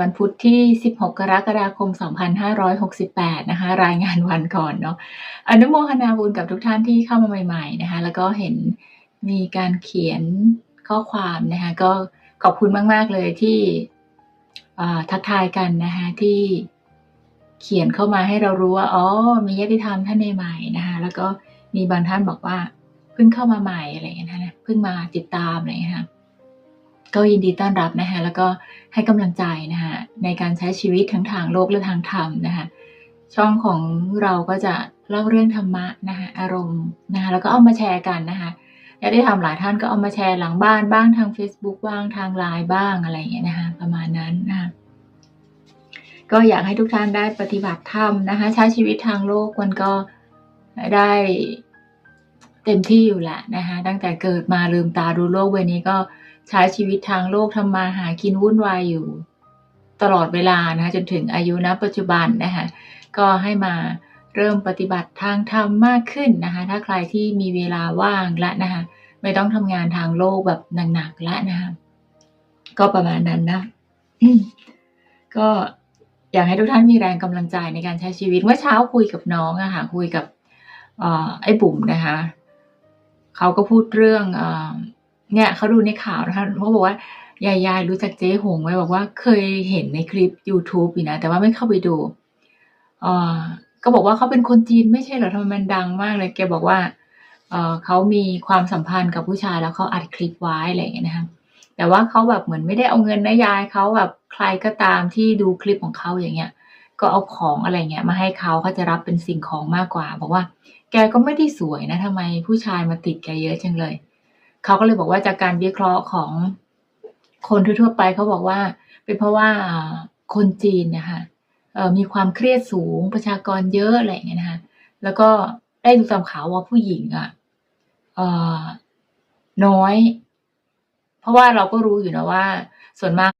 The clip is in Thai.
วันพุธที่ 16 กรกฎาคม 2568 นะคะ รายงานวันก่อนเนาะ อนุโมทนาบุญกับทุกท่านที่เข้ามาใหม่ๆนะคะ แล้วก็เห็นมีการเขียนข้อความนะคะ ก็ขอบคุณมาก ๆ เลยที่ทักทายกันนะคะที่เขียนเข้ามาให้เรารู้ว่า อ๋อ มีญาติธรรมท่านใหม่ๆนะคะ แล้วก็มีบางท่านบอกว่า เพิ่งเข้ามาใหม่อะไรอย่างเงี้ยนะ เพิ่งมาติดตามอะไรอย่างเงี้ยค่ะ ก็ยินดีต้อนรับนะคะแล้วก็ให้กำลังใจนะคะในการใช้ชีวิตทั้งทางโลกและทางธรรมนะคะช่องของเราก็จะเล่าเรื่องธรรมะนะคะอารมณ์นะคะแล้วก็เอามาแชร์กันนะคะญาติธรรมหลายท่านก็เอามาแชร์หลังบ้านบ้างทาง Facebook บ้างทางไลน์บ้างอะไรอย่างเงี้ยนะคะประมาณนั้นนะคะก็อยากให้ทุกท่านได้ปฏิบัติธรรมนะคะใช้ชีวิตทางโลกมันก็ได้ เต็มที่อยู่แหละนะคะ ตั้งแต่เกิดมาลืมตาดูโลกใบนี้ก็ใช้ชีวิตทางโลกทำมาหากินวุ่นวายอยู่ ตลอดเวลานะคะจนถึงอายุณปัจจุบันนะคะก็ให้มาเริ่มปฏิบัติทางธรรมมากขึ้นนะคะ ถ้าใครที่มีเวลาว่างและนะคะไม่ต้องทำงานทางโลกแบบหนักๆล้วนะคะก็ประมาณนั้นนะก็อยากให้ทุกท่านมีแรงกำลังใจในการใช้ชีวิตเมื่อเช้าคุยกับน้องอะค่ะคุยกับอไอ้บุ๋มนะคะ เขาก็พูดเรื่องเนี่ยเขาดูในข่าวนะคะเขาบอกว่ายายยายรู้จักเจ๊หงไหมบอกว่าเคยเห็นในคลิป YouTube อยู่นะ แต่ว่าไม่เข้าไปดูเออก็บอกว่าเขาเป็นคนจีนไม่ใช่เหรอทำไมมันดังมากเลย แกบอกว่าเออเขามีความสัมพันธ์กับผู้ชายแล้วเขาอัดคลิปไว้อะไรอย่างเงี้ยนะคะแต่ว่าเขาแบบเหมือนไม่ได้เอาเงินนะยายเขาแบบใครก็ตามที่ดูคลิปของเขาอย่างเงี้ย ก็เอาของอะไรเงี้ยมาให้เขาเขาจะรับเป็นสิ่งของมากกว่า บอกว่า แกก็ไม่ได้สวยนะทำไมผู้ชายมาติดแกเยอะจังเลย เขาก็เลยบอกว่าจากการวิเคราะห์ของคนทั่วไปเขาบอกว่า เป็นเพราะว่าคนจีนนะคะเอ่อมีความเครียดสูงประชากรเยอะอะไรเงี้ยนะคะแล้วก็ได้ดูตามข่าวว่าผู้หญิงอะเอ่อน้อย เพราะว่าเราก็รู้อยู่นะว่า ส่วนมาก